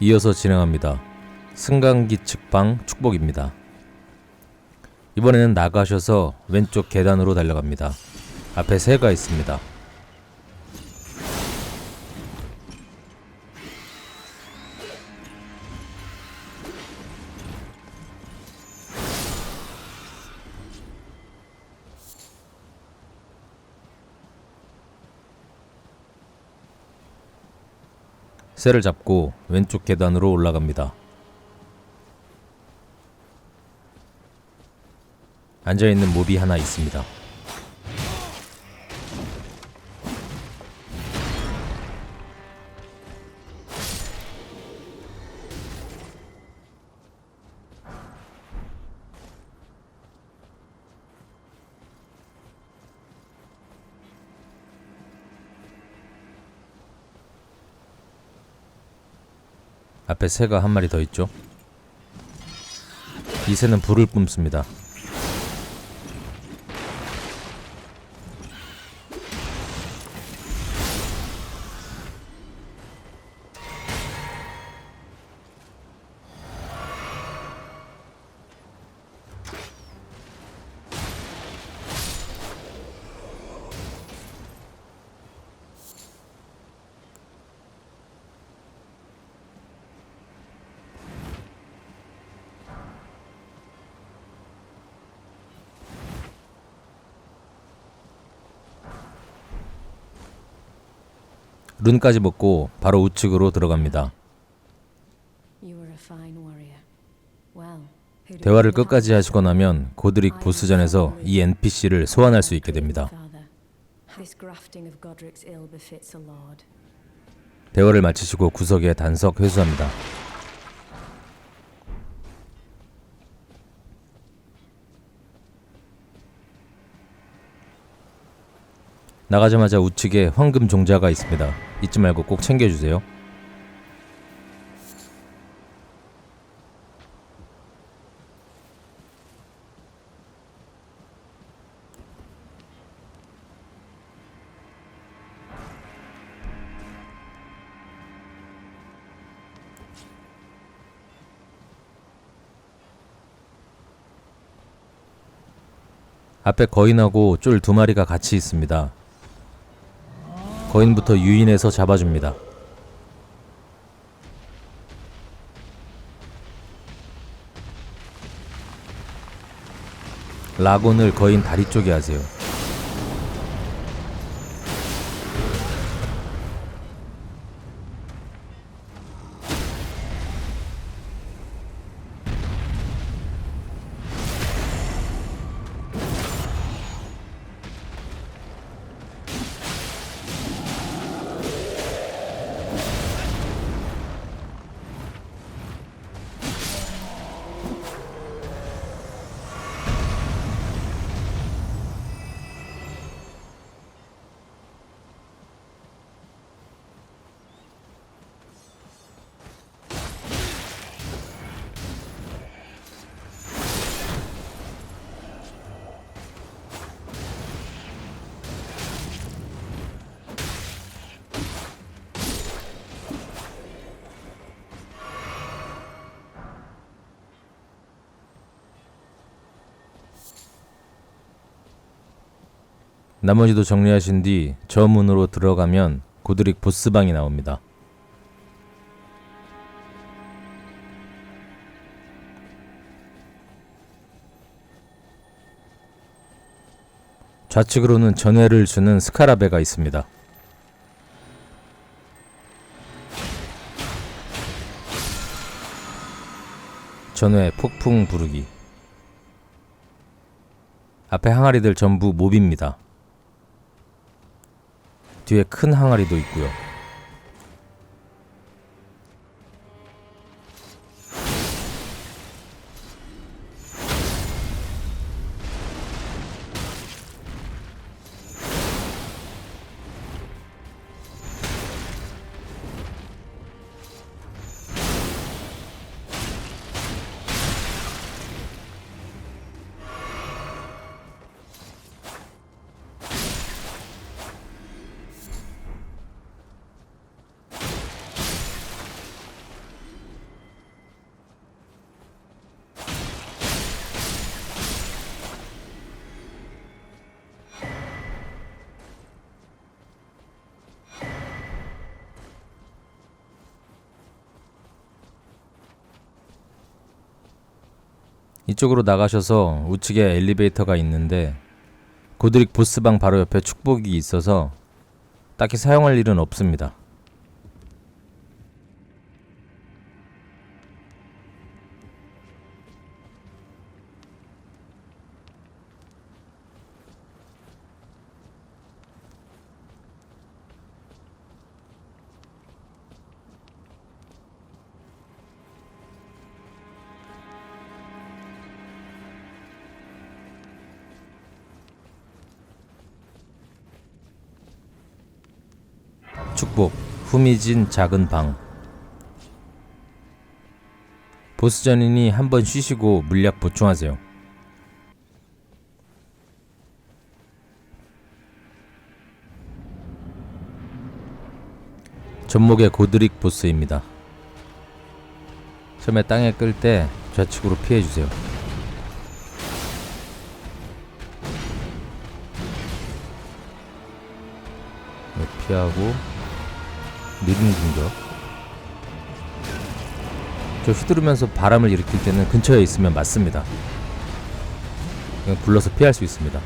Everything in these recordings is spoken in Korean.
이어서 진행합니다. 승강기 측방 축복입니다. 이번에는 나가셔서 왼쪽 계단으로 달려갑니다. 앞에 새가 있습니다. 새를 잡고 왼쪽 계단으로 올라갑니다. 앉아있는 몹이 하나 있습니다. 앞에 새가 한 마리 더 있죠. 이 새는 불을 뿜습니다. 룬까지 먹고 바로 우측으로 들어갑니다. 대화를 끝까지? 하시고 나면 고드릭 보스전에서 이 NPC를 소환할 수 있게 됩니다. 대화를 마치시고 구석에 단석 회수합니다. 나가자마자 우측에 황금 종자가 있습니다. 잊지 말고 꼭 챙겨주세요. 앞에 거인하고 쫄 두 마리가 같이 있습니다. 거인부터 유인해서 잡아줍니다. 라곤을 거인 다리 쪽에 하세요. 나머지도 정리하신 뒤 저 문으로 들어가면 고드릭 보스방이 나옵니다. 좌측으로는 전회를 주는 스카라베가 있습니다. 전회 폭풍 부르기 앞에 항아리들 전부 몹입니다. 뒤에 큰 항아리도 있고요. 이쪽으로 나가셔서 우측에 엘리베이터가 있는데 고드릭 보스방 바로 옆에 축복이 있어서 딱히 사용할 일은 없습니다. 축복 후미진 작은 방 보스전이니 한번 쉬시고 물약 보충하세요. 전목의 고드릭 보스입니다. 처음에 땅에 끌 때 좌측으로 피해주세요. 네, 피하고 느린 공격. 저 휘두르면서 바람을 일으킬 때는 근처에 있으면 맞습니다. 굴러서 피할 수 있습니다.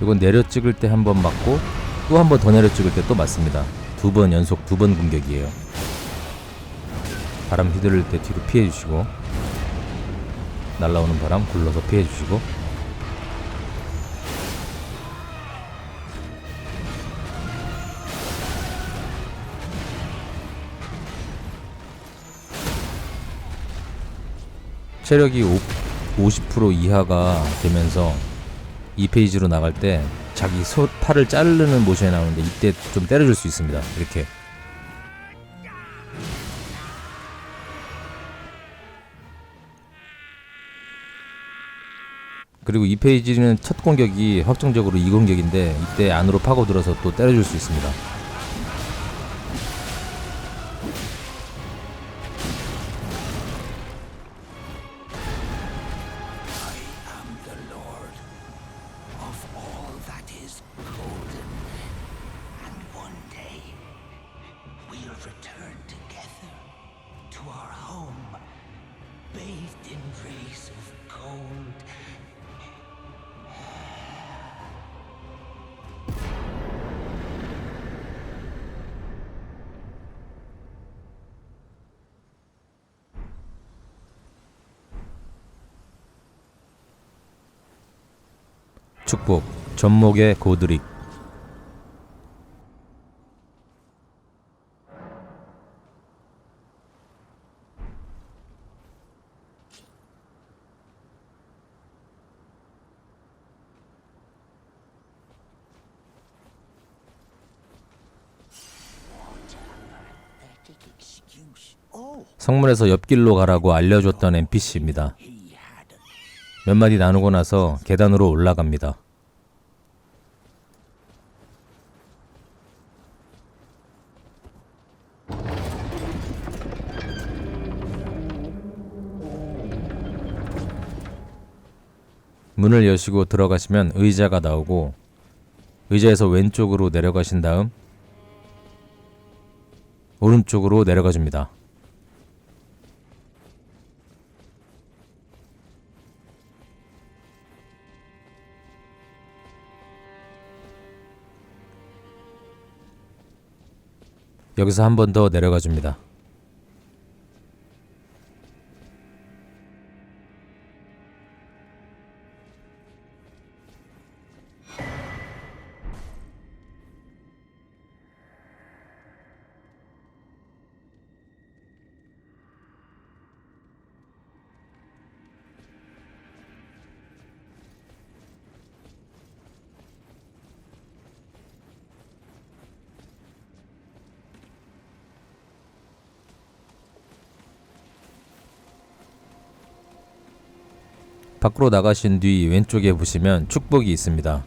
이건 내려 찍을 때 한 번 맞고 또 한 번 더 내려 찍을 때 또 맞습니다. 두 번 연속 두 번 공격이에요. 바람 휘두를 때 뒤로 피해 주시고 날라오는 바람 굴러서 피해 주시고 체력이 5, 50% 이하가 되면서 2페이지로 나갈 때 자기 소, 팔을 자르는 모션이 나오는데 이때 좀 때려줄 수 있습니다. 이렇게 그리고 2페이지는 첫 공격이 확정적으로 2공격인데 이때 안으로 파고들어서 또 때려줄 수 있습니다. 축복 excuse. Oh, 성문에서 옆길로 가라고 알려줬던 NPC입니다. 몇 마디 나누고 나서 계단으로 올라갑니다. 문을 여시고 들어가시면 의자가 나오고 의자에서 왼쪽으로 내려가신 다음 오른쪽으로 내려가 줍니다. 여기서 한 번 더 내려가 줍니다. 밖으로 나가신 뒤 왼쪽에 보시면 축복이 있습니다.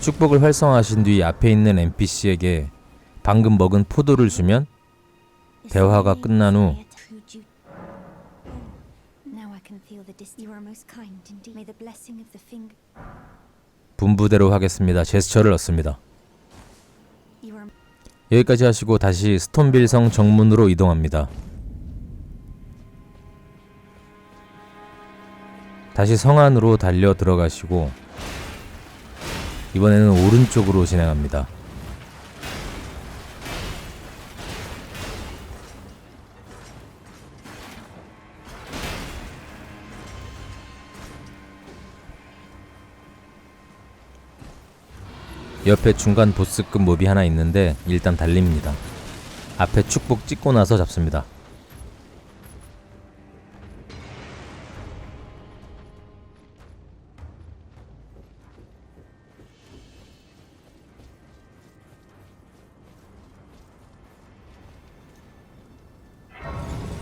축복을 활성화하신 뒤 앞에 있는 NPC에게 방금 먹은 포도를 주면 대화가 끝난 후 분부대로 하겠습니다. 제스처를 얻습니다. 여기까지 하시고 다시 스톤빌성 정문으로 이동합니다. 다시 성 안으로 달려 들어가시고 이번에는 오른쪽으로 진행합니다. 옆에 중간 보스급 몹이 하나 있는데 일단 달립니다. 앞에 축복 찍고 나서 잡습니다.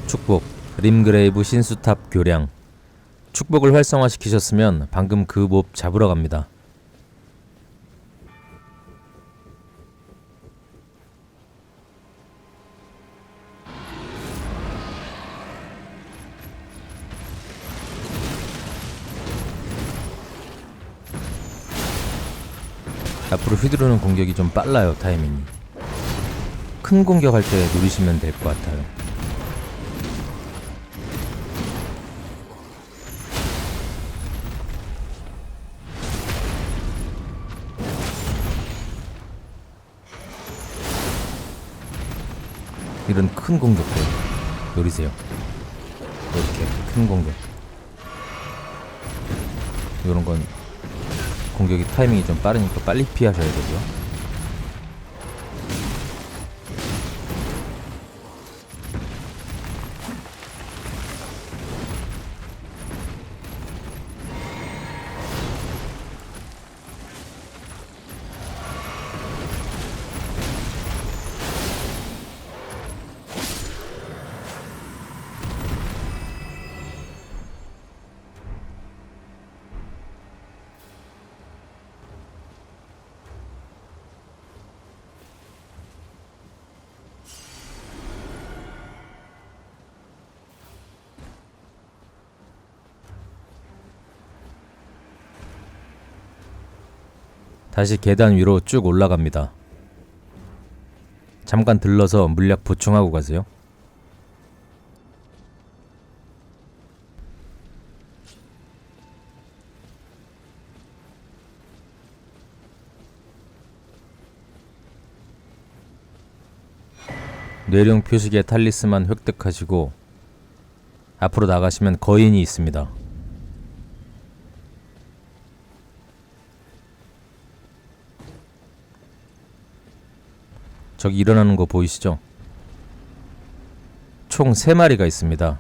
축복 림그레이브 신수탑 교량. 축복을 활성화시키셨으면 방금 그 몹 잡으러 갑니다. 앞으로 휘두르는 공격이 좀 빨라요 타이밍이. 큰 공격할 때 누리시면 될 것 같아요 이런 큰 공격들 노리세요. 이렇게 큰 공격. 이런 건 공격이 타이밍이 좀 빠르니까 빨리 피하셔야 되고 다시 계단 위로 쭉 올라갑니다. 잠깐 들러서 물약 보충하고 가세요. 뇌령 표식의 탈리스만 획득하시고 앞으로 나가시면 거인이 있습니다. 저기 일어나는 거 보이시죠? 총 3마리가 있습니다.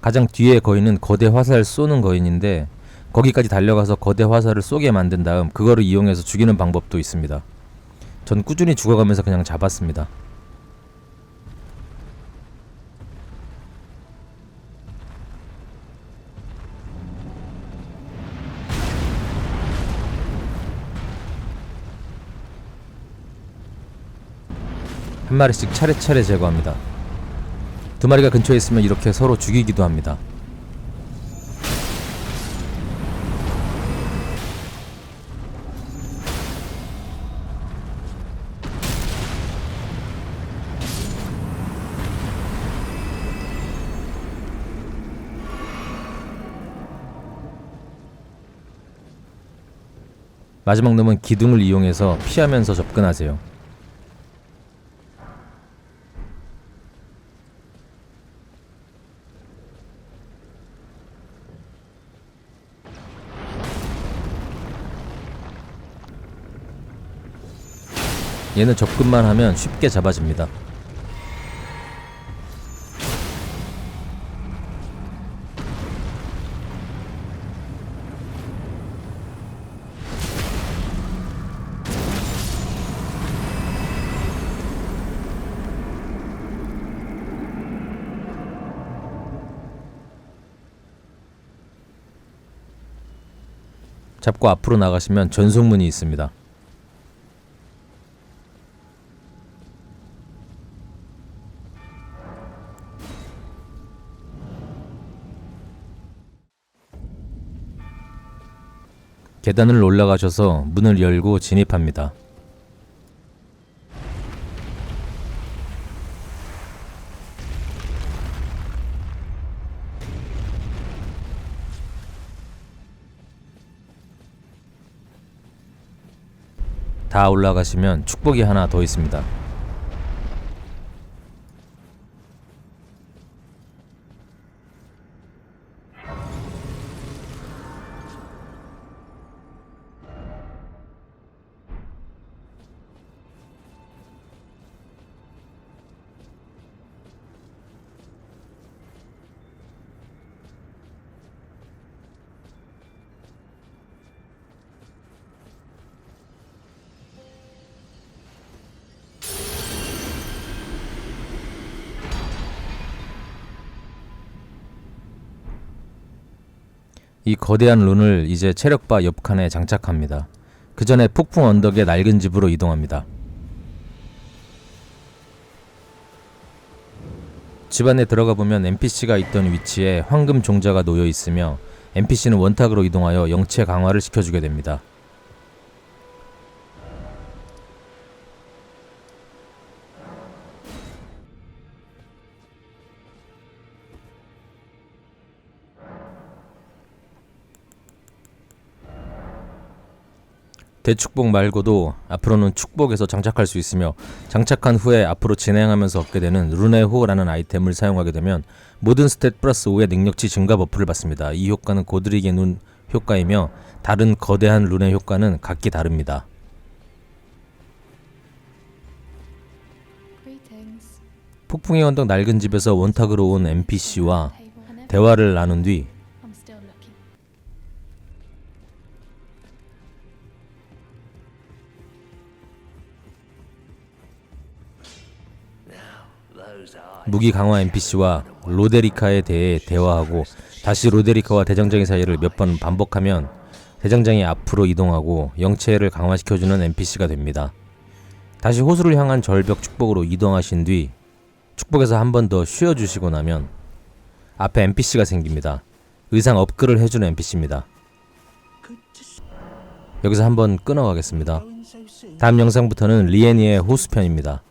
가장 뒤에 거인은 거대 화살 쏘는 거인인데 거기까지 달려가서 거대 화살을 쏘게 만든 다음 그거를 이용해서 죽이는 방법도 있습니다. 전 꾸준히 죽어가면서 그냥 잡았습니다. 한 마리씩 차례차례 제거합니다. 두 마리가 근처에 있으면 이렇게 서로 죽이기도 합니다. 마지막 놈은 기둥을 이용해서 피하면서 접근하세요. 얘는 접근만 하면 쉽게 잡아집니다. 잡고 앞으로 나가시면 전송문이 있습니다. 계단을 올라가셔서 문을 열고 진입합니다. 다 올라가시면 축복이 하나 더 있습니다. 이 거대한 룬을 이제 체력바 옆칸에 장착합니다. 그 전에 폭풍 언덕의 낡은 집으로 이동합니다. 집 안에 들어가 보면 NPC가 있던 위치에 황금 종자가 놓여 있으며 NPC는 원탁으로 이동하여 영체 강화를 시켜주게 됩니다. 대축복 말고도 앞으로는 축복에서 장착할 수 있으며 장착한 후에 앞으로 진행하면서 얻게 되는 룬의 호라는 아이템을 사용하게 되면 모든 스탯 플러스 5의 능력치 증가 버프를 받습니다. 이 효과는 고드릭의 눈 효과이며 다른 거대한 룬의 효과는 각기 다릅니다. 폭풍의 언덕 낡은 집에서 원탁으로 온 NPC와. 대화를 나눈 뒤 무기 강화 NPC와 로데리카에 대해 대화하고 다시 로데리카와 대장장의 사이를 몇 번 반복하면 대장장이 앞으로 이동하고 영체를 강화시켜주는 NPC가 됩니다. 다시 호수를 향한 절벽 축복으로 이동하신 뒤 축복에서 한 번 더 쉬어주시고 나면 앞에 NPC가 생깁니다. 의상 업글을 해주는 NPC입니다. 여기서 한번 끊어가겠습니다. 다음 영상부터는 리애니의 호수편입니다.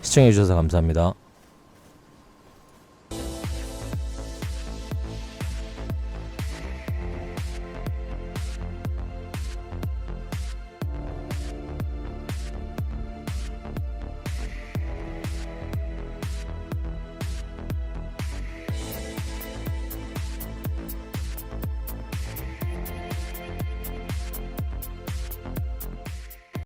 시청해주셔서 감사합니다.